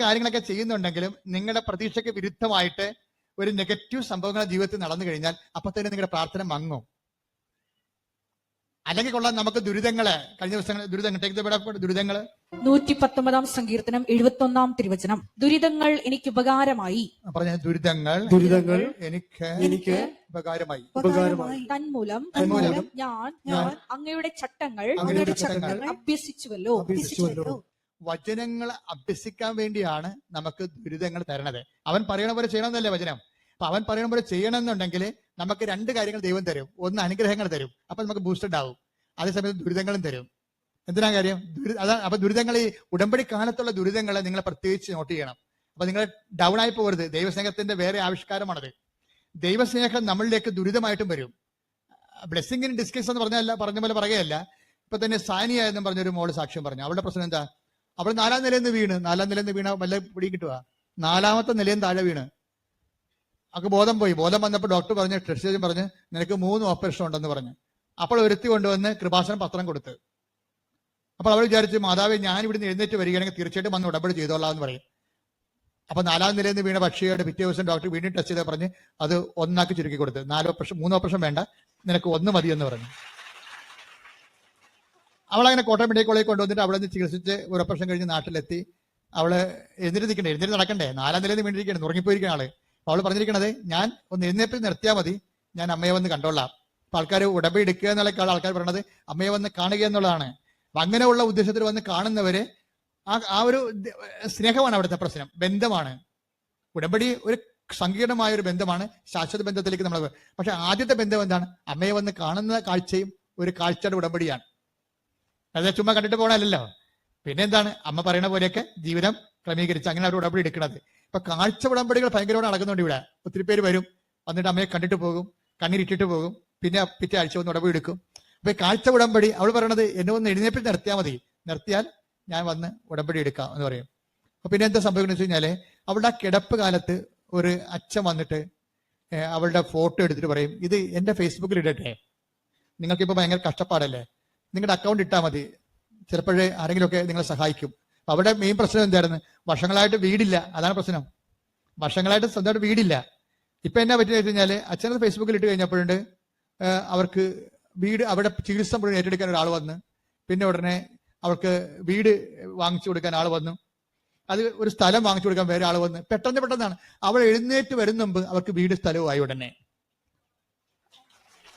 കാര്യങ്ങളൊക്കെ ചെയ്യുന്നുണ്ടെങ്കിലും നിങ്ങളുടെ പ്രതീക്ഷയ്ക്ക് വിരുദ്ധമായിട്ട് ഒരു നെഗറ്റീവ് സംഭവങ്ങൾ ജീവിതത്തിൽ നടന്നു കഴിഞ്ഞാൽ അപ്പൊ തന്നെ നിങ്ങളുടെ പ്രാർത്ഥന മങ്ങും. അല്ലെങ്കിൽ കൊള്ളാം നമുക്ക് ദുരിതങ്ങൾ കഴിഞ്ഞ ദിവസങ്ങൾ ദുരിതങ്ങൾ ടേക്ക് ദുരിതങ്ങൾ. നൂറ്റി പത്തൊമ്പതാം സങ്കീർത്തനം എഴുപത്തൊന്നാം തിരുവചനം. ദുരിതങ്ങൾ എനിക്ക് ഉപകാരമായി. പറഞ്ഞ ദുരിതങ്ങൾ ദുരിതങ്ങൾ എനിക്ക് എനിക്ക് ഉപകാരമായി. ഉപകാരമായി. തന്മൂലം തന്മൂലം. ഞാൻ ഞാൻ അങ്ങയുടെ ചട്ടങ്ങൾ അങ്ങയുടെ ചട്ടങ്ങൾ അഭ്യസിച്ചുവല്ലോ. അഭ്യസിച്ചുവല്ലോ. വചനങ്ങൾ അഭ്യസിക്കാൻ വേണ്ടിയാണ് നമുക്ക് ദുരിതങ്ങൾ തരണത്. അവൻ പറയണ പോലെ ചെയ്യണമെന്നല്ലേ വചനം? അപ്പൊ അവൻ പറയണ പോലെ ചെയ്യണമെന്നുണ്ടെങ്കിൽ നമുക്ക് രണ്ട് കാര്യങ്ങൾ ദൈവം തരും. ഒന്ന് അനുഗ്രഹങ്ങൾ തരും. അപ്പൊ നമുക്ക് ബൂസ്റ്റഡ് ആവും അതേസമയത്ത് ദുരിതങ്ങളും തരും. എന്തിനാ കാര്യം? അതാ അപ്പൊ ദുരിതങ്ങൾ ഈ ഉടമ്പടി കാലത്തുള്ള ദുരിതങ്ങളെ നിങ്ങൾ പ്രത്യേകിച്ച് നോട്ട് ചെയ്യണം. അപ്പൊ നിങ്ങൾ ഡൗൺ ആയി പോകരുത്. ദൈവസ്നേഹത്തിന്റെ വേറെ ആവിഷ്കാരമാണത്. ദൈവസ്നേഹം നമ്മളിലേക്ക് ദുരിതമായിട്ടും വരും. ബ്ലെസ്സിംഗ് ഇൻ ഡിസ്കസ് എന്ന് പറഞ്ഞല്ല പറഞ്ഞ പോലെ പറയുകയല്ല. ഇപ്പൊ തന്നെ സാനിയ എന്ന് പറഞ്ഞൊരു മോൾ സാക്ഷ്യം പറഞ്ഞു. അവളുടെ പ്രശ്നം എന്താ? അവൾ നാലാം നിലയിൽ നിന്ന് വീണ്. നാലാം നിലയിൽ നിന്ന് വീണ വല്ല പിടി കിട്ടുക. നാലാമത്തെ നിലയും താഴെ വീണ്. അക്ക് ബോധം പോയി. ബോധം വന്നപ്പോൾ ഡോക്ടർ പറഞ്ഞു ടെസ്റ്റ് പറഞ്ഞ് നിനക്ക് മൂന്ന് ഓപ്പറേഷൻ ഉണ്ടെന്ന് പറഞ്ഞു. അപ്പോൾ ഒരുത്തി കൊണ്ടുവന്ന് കൃപാസനം പത്രം കൊടുത്ത്. അപ്പോൾ അവൾ വിചാരിച്ചു മാതാവേ ഞാൻ ഇവിടുന്ന് എഴുന്നേറ്റ് വരികയാണെങ്കിൽ തീർച്ചയായിട്ടും വന്ന് ഉടമ്പടി ചെയ്തോളാം എന്ന് പറയും. അപ്പൊ നാലാം നിലയിൽ നിന്ന് വീണ പക്ഷിയുടെ പിറ്റേ ദിവസം ഡോക്ടർ വീണ്ടും ടെസ്റ്റ് ചെയ്താൽ പറഞ്ഞ് അത് ഒന്നാക്കി ചുരുക്കി കൊടുത്ത്. നാല് ഓപ്പറേഷൻ മൂന്ന് ഓപ്പറേഷൻ വേണ്ട. നിനക്ക് ഒന്ന് മതി എന്ന് പറഞ്ഞു. അവളങ്ങനെ കോട്ടയം മെഡിക്കൽ കോളേജിൽ കൊണ്ടുവന്നിട്ട് അവിടെ നിന്ന് ചികിത്സിച്ച് ഒരു ഓപ്പറേഷൻ കഴിഞ്ഞ് നാട്ടിലെത്തി. അവൾ എഴുന്നേറ്റ് നിൽക്കണ്ടേ എഴുന്നേറ്റ് നടക്കണ്ടേ? നാലാം നിലയിൽ നിന്ന് വീണ്ടിരിക്കണം ഉറങ്ങിപ്പോയിരിക്കുന്ന ആൾ. അവൾ പറഞ്ഞിരിക്കണത് ഞാൻ ഒന്ന് എഴുന്നേപ്പിൽ നിർത്തിയാൽ മതി. ഞാൻ അമ്മയെ വന്ന് കണ്ടോളാം. അപ്പൊ ആൾക്കാർ ഉടമ്പടി എടുക്കുക എന്നുള്ള ആൾക്കാർ പറയണത് അമ്മയെ വന്ന് കാണുക എന്നുള്ളതാണ്. അങ്ങനെയുള്ള ഉദ്ദേശത്തിൽ വന്ന് കാണുന്നവരെ ആ ആ ഒരു സ്നേഹമാണ് അവിടുത്തെ പ്രശ്നം ബന്ധമാണ്. ഉടമ്പടി ഒരു സങ്കീർണമായ ഒരു ബന്ധമാണ് ശാശ്വത ബന്ധത്തിലേക്ക് നമ്മൾ പക്ഷെ ആദ്യത്തെ ബന്ധം എന്താണ്? അമ്മയെ വന്ന് കാണുന്ന കാഴ്ചയും ഒരു കാഴ്ചയുടെ ഉടമ്പടിയാണ്. അത് ചുമ്മാ കണ്ടിട്ട് പോകണമല്ലോ പിന്നെ എന്താണ് അമ്മ പറയുന്ന പോലെയൊക്കെ ജീവിതം ക്രമീകരിച്ച് അങ്ങനെ അവർ ഉടമ്പടി എടുക്കുന്നത് ഇപ്പൊ കാഴ്ച ഉടമ്പടികൾ ഭയങ്കരമായി നടക്കുന്നുണ്ട് ഇവിടെ. ഒത്തിരി പേര് വരും. വന്നിട്ട് അമ്മയെ കണ്ടിട്ട് പോകും. കണ്ണീരിട്ടിട്ട് പോകും. പിന്നെ പിറ്റേ ആഴ്ച വന്ന് ഉടമ്പടി എടുക്കും. അപ്പൊ കാഴ്ച ഉടമ്പടി അവൾ പറയണത് എന്നെ ഒന്ന് എഴുന്നേപ്പിൽ നിർത്തിയാൽ മതി. നിർത്തിയാൽ ഞാൻ വന്ന് ഉടമ്പടി എടുക്കാം എന്ന് പറയും. അപ്പൊ പിന്നെ എന്താ സംഭവിക്കുന്നത് വെച്ച് കഴിഞ്ഞാൽ അവളുടെ ആ കിടപ്പ് കാലത്ത് ഒരു അച്ഛൻ വന്നിട്ട് അവളുടെ ഫോട്ടോ എടുത്തിട്ട് പറയും ഇത് എന്റെ ഫേസ്ബുക്കിൽ ഇടട്ടെ. നിങ്ങൾക്കിപ്പോ ഭയങ്കര കഷ്ടപ്പാടല്ലേ? നിങ്ങളുടെ അക്കൗണ്ട് ഇട്ടാൽ മതി. ചിലപ്പോഴേ ആരെങ്കിലുമൊക്കെ നിങ്ങളെ സഹായിക്കും. അവിടെ മെയിൻ പ്രശ്നം എന്തായിരുന്നു? വർഷങ്ങളായിട്ട് വീടില്ല. അതാണ് പ്രശ്നം. വർഷങ്ങളായിട്ട് സ്വന്തമായിട്ട് വീടില്ല. ഇപ്പൊ എന്നാ പറ്റിയെന്ന് വെച്ച് കഴിഞ്ഞാൽ അച്ഛനത് ഫേസ്ബുക്കിൽ ഇട്ട് കഴിഞ്ഞപ്പോഴുണ്ട് അവർക്ക് വീട് അവിടെ ചികിത്സ മുഴുവൻ ഏറ്റെടുക്കാൻ ഒരാൾ വന്ന് പിന്നെ ഉടനെ അവർക്ക് വീട് വാങ്ങിച്ചു കൊടുക്കാൻ ആൾ വന്നു. അത് ഒരു സ്ഥലം വാങ്ങിച്ചു കൊടുക്കാൻ വേറെ ആൾ വന്ന്. പെട്ടെന്ന് പെട്ടെന്നാണ്. അവൾ എഴുന്നേറ്റ് വരുന്ന മുമ്പ് അവർക്ക് വീട് സ്ഥലവുമായി ഉടനെ.